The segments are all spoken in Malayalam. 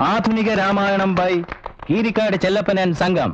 ആധുനിക രാമായണം ബൈ കീരിക്കാട് ചെല്ലപ്പൻ സംഘം.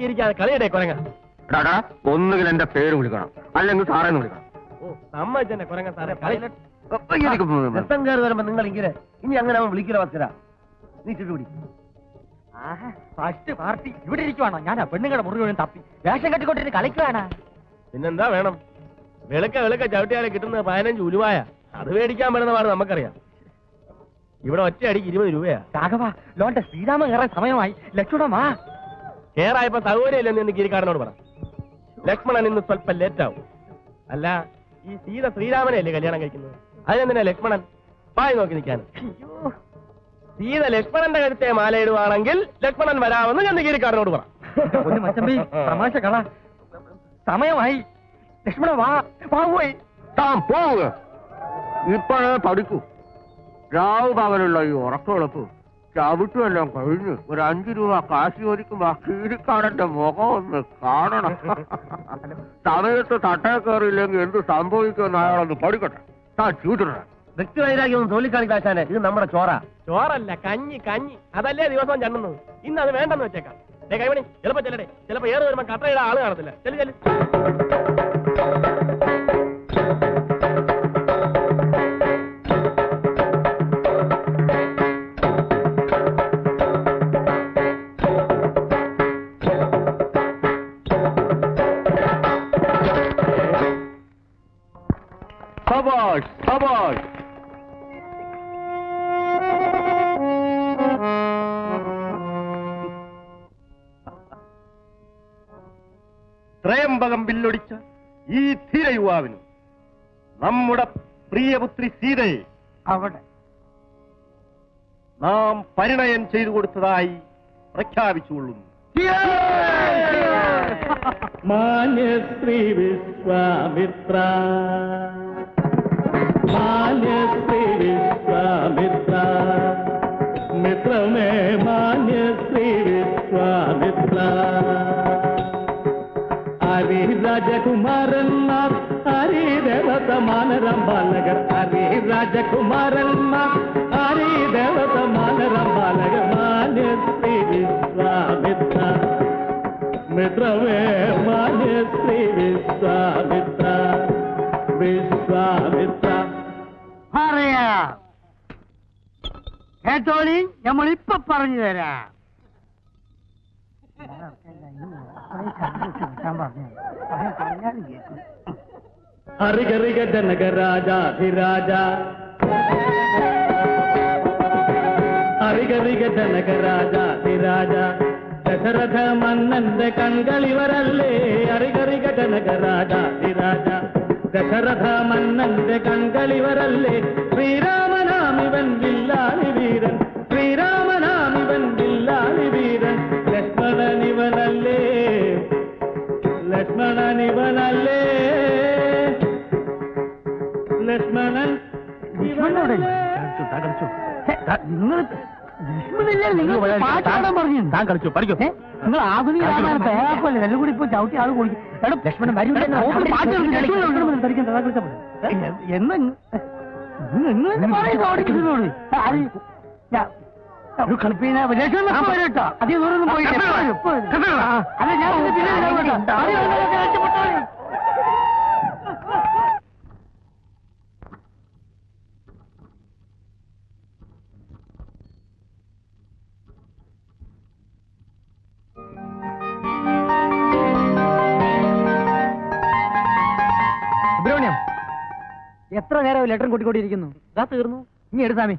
നോക്കിയിരിക്കാതെ കളിയടേ കൊരങ്ങ. എടാടാ ഒന്നുകിൽ എന്റെ പേര് വിളിക്കണം. അല്ലെങ്കിൽ സാറേന്ന് വിളിക്കണം. ഓ സമ്മതിച്ചെന്നെ കൊരങ്ങ സാറേ. കളി എനിക്ക് രസം കയറി വരുമ്പോ നിങ്ങൾ ഇങ്ങനെ ഇനി അങ്ങനെ അവൻ വിളിക്കില്ല വസ്തുര നീ ചുറ്റുപിടി ഫസ്റ്റ് പാർട്ടി ഇവിടെ ഇരിക്കുവാണോ? ഞാനാ പെണ്ണുങ്ങളുടെ മുറി മുഴുവൻ തപ്പി. വേഷം കെട്ടിക്കൊണ്ടിരുന്ന് കളിക്കുവാണ് പിന്നെന്താ വേണം? വെളുക്ക വെളുക്ക ചവിട്ടിയാലെ കിട്ടുന്ന പതിനഞ്ച് ഉലുവായ. അത് മേടിക്കാൻ പറ്റുന്ന പാട് നമുക്കറിയാം. ഇവിടെ ഒറ്റയടിക്ക് ഇരുപത് രൂപയാ. രാഘവ ലോന്റെ ശ്രീരാമൻ കയറാൻ സമയമായി. ലക്ഷ്മണമാ കേറായപ്പോ സൗകര്യമില്ലെന്ന് എന്ന് ഗിരിക്കാരനോട് പറ. ലക്ഷ്മണൻ ഇന്ന് സ്വല്പം ലേറ്റ് ആവും. അല്ല ഈ സീത ശ്രീരാമനെയല്ലേ കല്യാണം കഴിക്കുന്നത്? അതിനെന്തിനാ ലക്ഷ്മണൻ പായി നോക്കി നിൽക്കാൻ സീത ലക്ഷ്മണന്റെ കരുത്തെ മാലയിടുവാണെങ്കിൽ ലക്ഷ്മണൻ വരാമെന്ന് ഞാൻ കിരിക്കാരനോട് പറ. തമാശ കള. സമയമായി. ലക്ഷ്മണ വാ വാ പോയി. താൻ പോവുക. ഇപ്പോഴേ പഠിക്കൂ. രാവ് പകലുള്ള ഈ ഉറക്കമെളുപ്പ് ചവിട്ടുമെല്ലാം കഴിഞ്ഞു ഒരു അഞ്ചു രൂപ കാശ് ചോദിക്കുമ്പോ ആ മുഖം ഒന്ന് കാണണം. സമയത്ത് തട്ടേ കയറിയില്ലെങ്കിൽ എന്ത് സംഭവിക്കുമെന്ന് അയാളൊന്ന് പഠിക്കട്ടെ. താൻ ചൂട്ടിടണം വ്യക്തിവൈരാഗ്യം തോലിക്കാണിക്കാശാനെ ഇത് നമ്മുടെ ചോറ. ചോറല്ല കഞ്ഞി കഞ്ഞി. അതല്ലേ ദിവസവും ചണ്ണുന്നത്. ഇന്ന് അത് വേണ്ടെന്ന് വെച്ചേക്കാം. കൈമണി ചിലപ്പോ ചെല്ലടേ. ചിലപ്പോ ഏറെ വരുമ്പോ കട്ടയുടെ ആൾ കാണത്തില്ല. ചെല്ലു ചെല്ലു. ത്രയംബകം ബില്ലൊടിച്ച ഈ ധീര യുവാവിന് നമ്മുടെ പ്രിയപുത്രി സീതയെ അവിടെ. നാം പരിണയം ചെയ്തു കൊടുത്തതായി പ്രഖ്യാപിച്ചുകൊള്ളുന്നു. മാന്യശ്രീ വിശ്വാമിത്ര. മാന്യശ്രീ വിശ്വാമിത്ര. മിത്രമേ മാന്യശ്രീ വിശ്വാമിത്ര. രാജകുമാരന്മാർ ഹരി ദേവത മാനരം ബാലകർ ആരീ രാജകുമാരന്മാർ ഹരി ദേവത മാനരം ബാലകർ മാന്യശ്രീ വിശ്വാമിത്ര. മിത്രമേ മാന്യശ്രീ വിശ്വാമിത്ര. വിശ്വാമിത്ര. പറയാ. കേട്ടോളി പറഞ്ഞു തരാം ഹരിഗരിക ജനക രാജാധിരാജ ഹരിഗരിക ജനക രാജാധിരാജ ദശരഥ മന്നന്റെ കൺകളിവരല്ലേ? അറികറിക ജനകരാജാതിരാജ ദശരഥ മന്നന്റെ കൺകളിവരല്ലേ? ശ്രീരാമനാമിവൻ വില്ലാളി താൻ കളിച്ചു പഠിക്കും? നിങ്ങൾ ആധുനിക രാമായണം തയ്യാറാക്കുമല്ലേ എല്ലാം കൂടി ഇപ്പൊ ചവിട്ടി ആൾ കുടിക്കും എടോ ലക്ഷ്മണൻ വരൂ പാട്ട് കളിക്കും. ലക്ഷ്മണൻ ഞാൻ ധരിക്കാൻ തഥാ കളിച്ചാ പോരെ. ഏ, എത്ര ലെറ്ററും കൂട്ടിക്കൊണ്ടിരിക്കുന്നു ഇതാ തീർന്നു. ഇനി എടുത്താമേ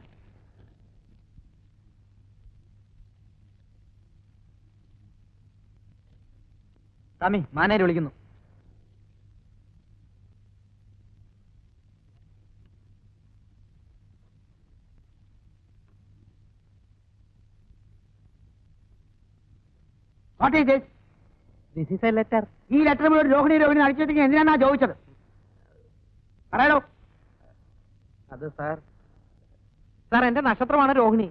സ്വാമി. മാനേര് വിളിക്കുന്നു. ഈ ലെറ്റർ മുഴുവൻ രോഹിണി രോഹിണി അടിച്ചിട്ടെങ്കിൽ എന്തിനാണ് ചോദിച്ചത്? പറയാലോ അത് സാർ. സാർ എന്റെ നക്ഷത്രമാണ് രോഹിണി.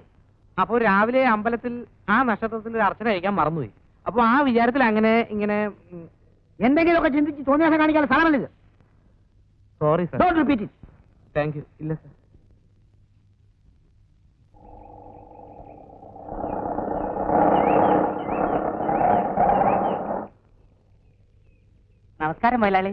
അപ്പോൾ രാവിലെ അമ്പലത്തിൽ ആ നക്ഷത്രത്തിൽ ഒരു അർച്ചന കഴിക്കാൻ മറന്നുപോയി. അപ്പോൾ ആ വിചാരത്തിൽ അങ്ങനെ ഇങ്ങനെ എന്തെങ്കിലുമൊക്കെ ചിന്തിച്ച് തോന്നിയാസം കാണിക്കാൻ സാറല്ലേ sorry sir don't repeat it thank you ഇല്ല സാർ നമസ്കാരം മൈലാളി.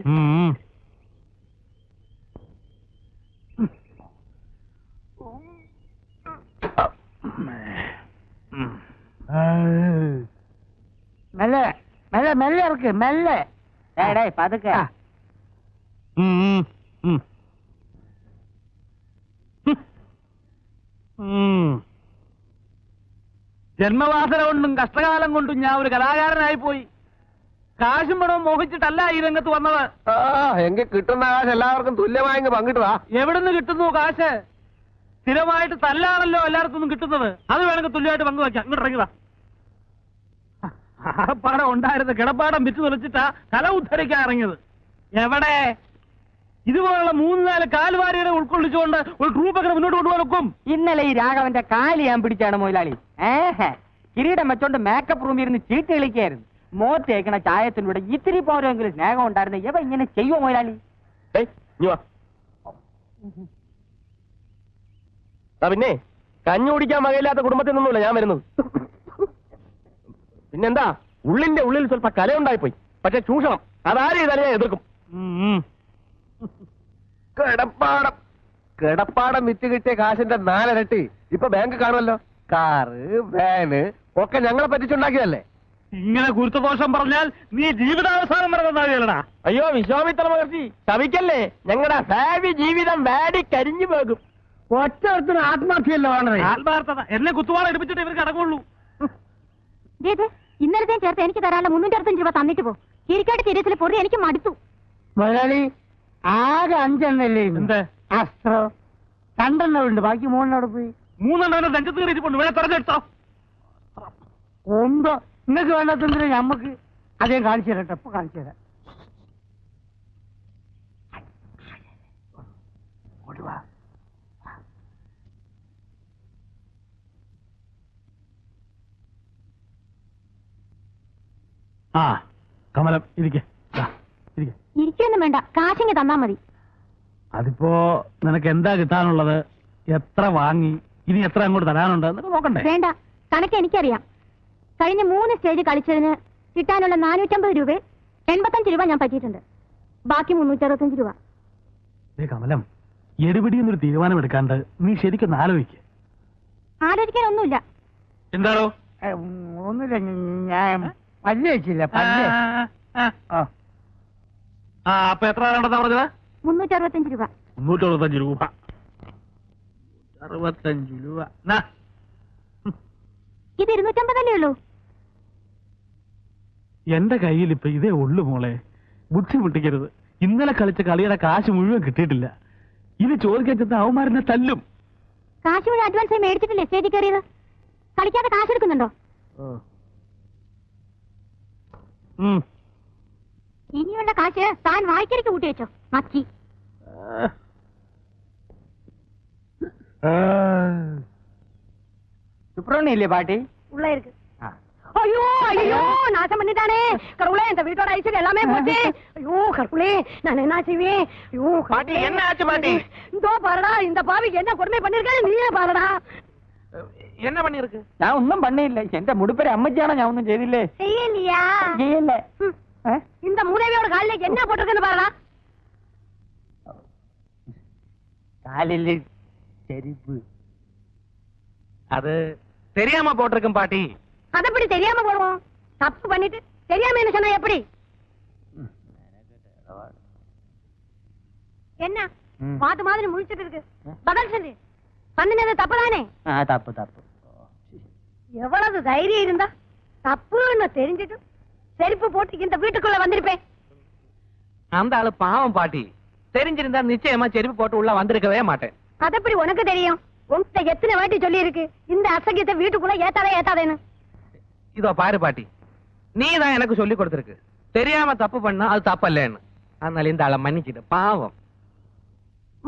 മെല്ലെ മെല്ലെ മെല്ലെ ഇറക്ക് മെല്ലെ. ഏടേ പതുക്കെ. ജന്മവാസന കൊണ്ടും കഷ്ടകാലം കൊണ്ടും ഞാൻ ഒരു കലാകാരനായി പോയി കാശും പണവും മോഹിച്ചിട്ടല്ല ഈ രംഗത്ത് വന്നത്. എങ്കിൽ കിട്ടുന്ന കാശ് എല്ലാവർക്കും തുല്യമായി പങ്കിട്ടുവാ എവിടുന്ന് കിട്ടുന്നു കാശ്? സ്ഥിരമായിട്ട് തല്ലാണല്ലോ എല്ലായിടത്തും നിന്നും കിട്ടുന്നത്. അത് വേണമെങ്കിൽ തുല്യമായിട്ട് പങ്കുവയ്ക്കാം ഇങ്ങോട്ട് ഇറങ്ങിതാ പാടം ഉണ്ടായിരുന്ന കിടപ്പാടം വിറ്റ് തുലച്ചിട്ടാ കല ഉദ്ധരിക്കാൻ ഇറങ്ങിയത്. എവിടെ? ഇതുപോലുള്ള മൂന്ന് നാല് കാൽവാരികളെ ഉൾക്കൊള്ളിച്ചുകൊണ്ട് ഒരു ഗ്രൂപ്പ് ട്രൂപ്പൊക്കെ മുന്നോട്ട് കൊണ്ടുപോകാൻ ഒക്കും. ഇന്നലെ ഈ രാഘവന്റെ കാൽ ഞാൻ പിടിച്ചാണ് മൊയിലാളി. ഏഹ്. കിരീടം വെച്ചോണ്ട് മേക്കപ്പ് റൂമിൽ ഇരുന്ന് ചീട്ട് കളിക്കായിരുന്നു. മോത്തേക്കണ ചായത്തിലൂടെ ഇത്തിരി പോരെങ്കിലും സ്നേഹം ഉണ്ടായിരുന്നു. ഇവ ഇങ്ങനെ ചെയ്യുമോ മൊയിലാളി? പിന്നെ കഞ്ഞി കുടിക്കാൻ വകയില്ലാത്ത കുടുംബത്തിൽ നിന്നുമില്ല ഞാൻ വരുന്നത്. പിന്നെന്താ ഉള്ളിന്റെ ഉള്ളിൽ സ്വല്പ കലയുണ്ടായിപ്പോയി. പക്ഷെ ചൂഷണം അതാരും ചെയ്താലും ഞാൻ എതിർക്കും. കിടപ്പാടം. കിടപ്പാടം വിറ്റ് കിട്ടിയ കാശിന്റെ നാലരട്ടി ഇപ്പൊ ബാങ്ക് കാണുമല്ലോ. കാറ് വാന് ഒക്കെ ഞങ്ങളെ പറ്റിച്ചുണ്ടാക്കിയതല്ലേ? ഇങ്ങനെ ഗുരുത്വദോഷം പറഞ്ഞാൽ നീ ജീവിതാവസാനം വരെ അയ്യോ വിശ്വാമിത്ര മഹർഷി ശവിക്കല്ലേ? ഞങ്ങളുടെ ഭാവി ജീവിതം വാടി കരിഞ്ഞു പോകും. ഒറ്റ ആത്മാർത്ഥിയല്ല വേണ്ടത്? ആത്മാർത്ഥത. എന്നെ കുത്തുവാള എടുപ്പിച്ചിട്ട് ഇവർക്ക് അടങ്ങുള്ളൂ. ഇന്നലത്തെയും ചേർത്ത് എനിക്ക് തരാനുള്ള മുന്നൂറ്റി അറുപത്തഞ്ച് രൂപ തന്നിട്ട് പോ. കിരിക്കാട്ട് സീരീസിൽ പൊറി എനിക്ക് മടുത്തു. മുതലാളി ആകെ അഞ്ചെണ്ണല്ലേ? എന്ത്? അസ്ത്രം. രണ്ടെണ്ണം ഉണ്ട്. ബാക്കി മൂന്നെണ്ണം പോയി. മൂന്നെണ്ണം നെഞ്ചത്ത് കയറിയിട്ടുണ്ട് വേണേ തെരഞ്ഞെടുത്തോ ഒന്തോ നിങ്ങൾക്ക് വേണ്ടാത്തെന്തിനാ ഞമ്മക്ക്? അദ്ദേഹം കാണിച്ചു തരാം ഇപ്പൊ കാണിച്ചു തരാം ഓടി വാ. ആ കമലം ഇരിക്കെ. ഇരിക്കൊന്നും വേണ്ട. കാശിങ്ങ് തന്നാ മതി. അതിപ്പോ നിനക്ക് എന്താ കിട്ടാനുള്ളത്? എത്ര വാങ്ങി? ഇനി എത്ര അങ്ങോട്ട് തരാനുണ്ട്? എന്നൊക്കെ നോക്കണ്ടേ? വേണ്ട. കണക്ക് എനിക്കറിയാം. കഴിഞ്ഞ മൂന്ന് സ്റ്റേജ് കളിച്ചതിന് കിട്ടാനുള്ള നാനൂറ്റമ്പത് രൂപ എൺപത്തഞ്ച് രൂപ ഞാൻ പറ്റിയിട്ടുണ്ട്. ബാക്കി മുന്നൂറ്റി അറുപത്തഞ്ച് രൂപ. ദേ കമലം എടുപിടി എന്നൊരു തീരുമാനം എടുക്കാണ്ട് നീ ശരിക്കൊന്ന് ആലോചിക്ക്. ആലോചിക്കാനൊന്നുമില്ല. എന്താണോ? ഏ, ഒന്നുമില്ല. ഞാൻ പല്ല്? വെച്ചില്ല പല്ല് ആ. ആ. അപ്പൊ എത്ര വേണ്ടെന്നാ പറഞ്ഞത്? മുന്നൂറ്റി അറുപത്തഞ്ച് രൂപ. മുന്നൂറ്റി അറുപത്തഞ്ച് രൂപ. അറുപത്തഞ്ച് രൂപ. നാ. ഇത് ഇരുന്നൂറ്റമ്പതല്ലേ ഉള്ളൂ? എന്റെ കയ്യിൽ ഇപ്പൊ ഇതേ ഉള്ളു മോളെ. ബുദ്ധിമുട്ടിക്കരുത്. ഇന്നലെ കളിച്ച കളിയുടെ കാശ് മുഴുവൻ കിട്ടിയിട്ടില്ല. ഇത് ചോദിക്കാൻ ചെന്ന അവന്മാരെന്നെ തല്ലും. കാശ് മുഴുവൻ അഡ്വാൻസ് ആയി മേടിച്ചിട്ടില്ലേ സ്റ്റേജിൽ കയറിയത്? കളിക്കാതെ കാശ് എടുക്കുന്നുണ്ടോ. ഇനിയുള്ള കാശ് താൻ വായിക്കരിക്ക് കൂട്ടി വെച്ചോ മക്കി சுப்பிரமணியம் பாட்டி உள்ள இருக்கு ஐயோ ஐயோ நாசம் பண்ணிட்டானே கடவுளே இந்த வீட்டோட ஐஸ்வர்யம் எல்லாமே போச்சு ஐயோ கடவுளே நான் என்ன செய்வேன் ஐயோ பாட்டி, என்ன ஆச்சு பாட்டி? இதோ பாருடா இந்த பாவிக்கு என்ன கொடுமை பண்ணிருக்கேன் நீயே பாருடா என்ன பண்ணிருக்கு நான் ஒன்னும் இல்ல எந்த முடிப்பேரை அம்மச்சியான ஞாபகம் ஒன்றும் செய்தில்லே. செய்யலையா? செய்யல. இந்த மூதேவியோட காலில் என்ன போட்டிருக்குன்னு பாருடா. காலில் செரிப்பு அது தெரியாம போட்டிருக்கும் பாட்டி. அது எப்படி தெரியாம போடுவோம்? தப்பு பண்ணிட்டு தெரியாம என்ன சொன்னா எப்படி? என்ன? பாத்து மாதிரி முழிச்சிட்டு இருக்கு. பதில் சொல்லு. பண்ணினது தப்புதானே? தப்பு தப்பு. எவ்வளவு தைரியம் இருந்தா தப்புன்னு தெரிஞ்சிட்டும் செருப்பு போட்டு இந்த வீட்டுக்குள்ள வந்திருப்பேன். அந்த ஆளு பாவம் பாட்டி. தெரிஞ்சிருந்தா நிச்சயமா செருப்பு போட்டு உள்ள வந்திருக்கவே மாட்டேன். அதப்படி உனக்கு தெரியும். உங்ககிட்ட எத்தனை வாட்டி சொல்லி இருக்கு இந்த அசகியத்தை வீட்டுக்குள்ள ஏத்தாத ஏத்தாதேன்னு. இதோ பாரு பாட்டி. நீ எனக்கு சொல்லி கொடுத்துருக்கு. தெரியாம தப்பு பண்ணா அது தப்பல்லன்னு. அதனால இந்த ஆளை மன்னிச்சிட்டு பாவம்.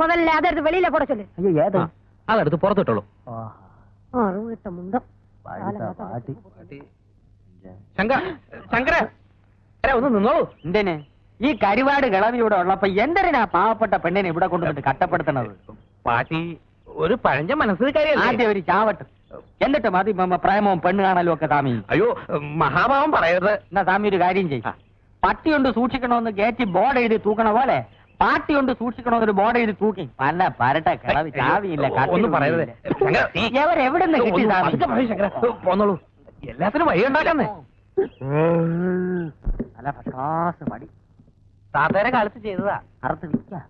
முதல்ல அதை எடுத்து வெளியில போட சொல்லு. ஐயோ ஏதோ. അതെടുത്ത് പുറത്തിട്ടോളൂ. അറിവിട്ട മുണ്ടം. പാട്ടി. ശങ്കര ശങ്കര ഒന്ന് നിന്നോളൂ. എന്തിനെ? ഈ കരുവാട് കിളവി ഇവിടെ ഉള്ളപ്പോ എന്തിനാ പാവപ്പെട്ട പെണ്ണിനെ ഇവിടെ കൊണ്ടുവന്നിട്ട് കട്ടപ്പെടുത്തണത് പാട്ടി ഒരു പഴഞ്ച മനസ്സിൽ കാര്യം ആദ്യം ഒരു ചാവട്ട്. എന്നിട്ട് മതി പ്രേമവും പെണ്ണ് കാണലും ഒക്കെ താമി അയ്യോ മഹാഭാവം പറയരുത്. എന്നാ താമി ഒരു കാര്യം ചെയ്യും. പട്ടിയുണ്ട് സൂക്ഷിക്കണമെന്ന് കയറ്റി ബോർഡ് എഴുതി തൂക്കണ പോലെ പാട്ടി കൊണ്ട് സൂക്ഷിക്കണമെന്നൊരു ബോർഡ് എഴുതി തൂക്കി. പല പരട്ടെ കിളവി ചാവിയില്ല ഒന്നും പറയരുത്. കിട്ടി. പോന്നോളൂ. എല്ലാത്തിനും വഴി ഉണ്ടാക്കുന്നേ. അല്ല പ്രകാശ മടി. താത്തേരെ കാലത്ത് ചെയ്തതാ. അറുത്ത് വിൽക്കാം.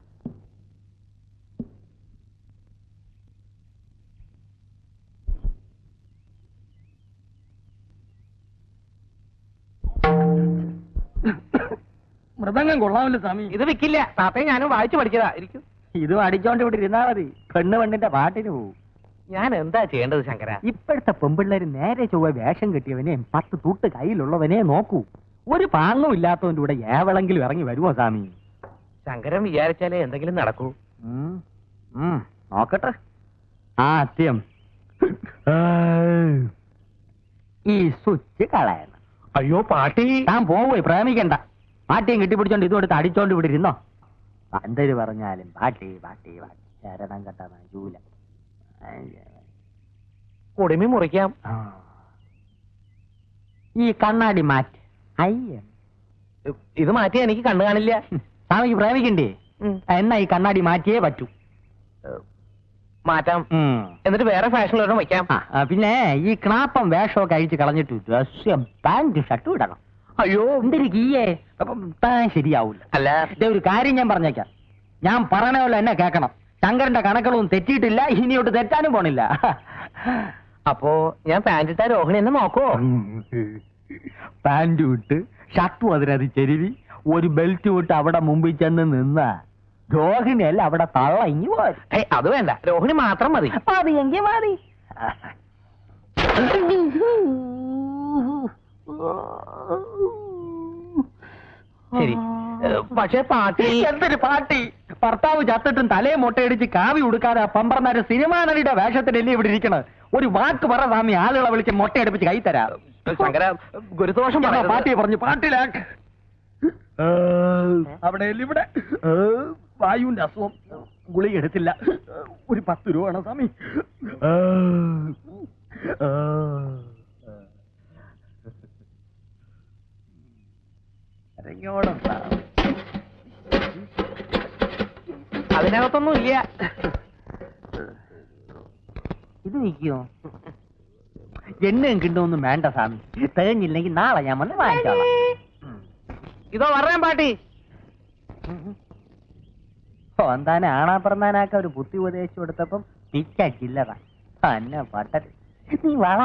മൃദംഗം കൊള്ളാമല്ലോ സ്വാമി. ഇത് വിക്കില്ല. താത്തയെ ഞാനും വായിച്ചു പഠിച്ചതാ. ഇരിക്കും. ഇത് അടിച്ചോണ്ട് ഇവിടെ ഇരുന്നാ മതി. പെണ്ണ് പെണ്ണിന്റെ പാട്ടിന് പോവും. ഞാൻ എന്താ ചെയ്യേണ്ടത് ശങ്കര? ഇപ്പോഴത്തെ പെമ്പിള്ളേര് നേരെ ചൊവ്വ വേഷം കെട്ടിയവനെയും പത്ത് തൂട്ട് കയ്യിലുള്ളവനെ നോക്കൂ. ഒരു പാങ്ങും ഇല്ലാത്തവന്റെ കൂടെ ഏവളെങ്കിലും ഇറങ്ങി വരുമോ സ്വാമി? ശങ്കരൻ വിചാരിച്ചാലേ എന്തെങ്കിലും നടക്കൂ. നോക്കട്ടെ. ആ അത്യം. ഈ സ്വിച്ച് കളയണം. അയ്യോ പാട്ടി. താൻ പോവേ പ്രേമിക്കണ്ട. പാട്ടിയും കെട്ടിപ്പിടിച്ചോണ്ട് ഇതും എടുത്ത് അടിച്ചോണ്ട് ഇവിടെ ഇരുന്നോ? എന്തൊരു പറഞ്ഞാലും പാട്ടി പാട്ടി പാട്ടി. ശരണം കെട്ട ജൂല കുടുമി മുറിക്കാം. ഈ കണ്ണാടി മാറ്റി. അയ്യ. ഇത് മാറ്റിയാ എനിക്ക് കണ്ണു കാണില്ല. സ്വാമിക്ക് പ്രേമിക്കണ്ടേ. എന്നാ ഈ കണ്ണാടി മാറ്റിയേ പറ്റൂ. മാറ്റാം. എന്നിട്ട് വേറെ ഫാഷനിലൊരെണ്ണം വയ്ക്കാം. പിന്നെ ഈ ക്ലാപ്പം വേഷമൊക്കെ അഴിച്ച് കളഞ്ഞിട്ട് ഡ്രസ്സും പാന്റ് ഷർട്ടും ഇടണം. അയ്യോ. എന്തൊരു കീയേ അപ്പം താൻ ശരിയാവൂല. അല്ല. ദേ ഒരു കാര്യം ഞാൻ പറഞ്ഞേക്കാം. ഞാൻ പറയണ പോലെ എന്നെ കേക്കണം ശങ്കരന്റെ കണക്കുകളൊന്നും തെറ്റിയിട്ടില്ല ഇനിയോട്ട് തെറ്റാനും പോണില്ല. അപ്പോ ഞാൻ പാന്റിട്ട ഇട്ട രോഹിണി എന്നെ നോക്കോ പാന്റ് വിട്ട് ഷർട്ടും അതിനത് ചെരുവി ഒരു ബെൽറ്റ് വിട്ട് അവിടെ മുമ്പിൽ ചെന്ന് നിന്ന രോഹിണി അല്ല അവിടെ തള്ള ഇങ്ങി പോയി അത് വേണ്ട. രോഹിണി മാത്രം മതി. മതി എങ്കിൽ മതി. ശരി. പക്ഷെ പാട്ടി എന്തൊരു പാട്ടി? ഭർത്താവ് ചത്തിട്ടും തലയെ മുട്ടയടിച്ച് കാവി ഉടുക്കാതെ പമ്പർന്നാര് സിനിമാ നടിയുടെ വേഷത്തിലല്ലേ ഇവിടെ ഇരിക്കണത്? ഒരു വാക്ക് പറ സ്വാമി ആളുകളെ വിളിച്ച് മുട്ടയടിപ്പിച്ച് കൈ തരാം. ശങ്കര ഗുരുദോഷം പറഞ്ഞ പാട്ടി പാട്ടിയെ പറഞ്ഞു പാട്ടിലാക്ക് അവിടെ ഇവിടെ? വായുവിന്റെ അസുഖം. ഗുളിക എടുത്തില്ല. ഒരു പത്ത് രൂപ വേണം സ്വാമി. ഇറങ്ങിയോടാ. അതിനകത്തൊന്നും ഇല്ല ഇത് നിൽക്കുമോ എണ്ണയും കിട്ടുമൊന്നും വേണ്ട സ്വാമി. തികഞ്ഞില്ലെങ്കിൽ നാളെ ഞാൻ വന്ന് വാങ്ങിച്ചോളാം. ഇതോ പറയാൻ പാട്ടി. സ്വന്താനെ ആണാ പറന്നാനാക്ക ഒരു ബുദ്ധി ഉപദേശിച്ചു കൊടുത്തപ്പം പിച്ച ചില്ലറ. അന്ന പട്ടത് നീ വള.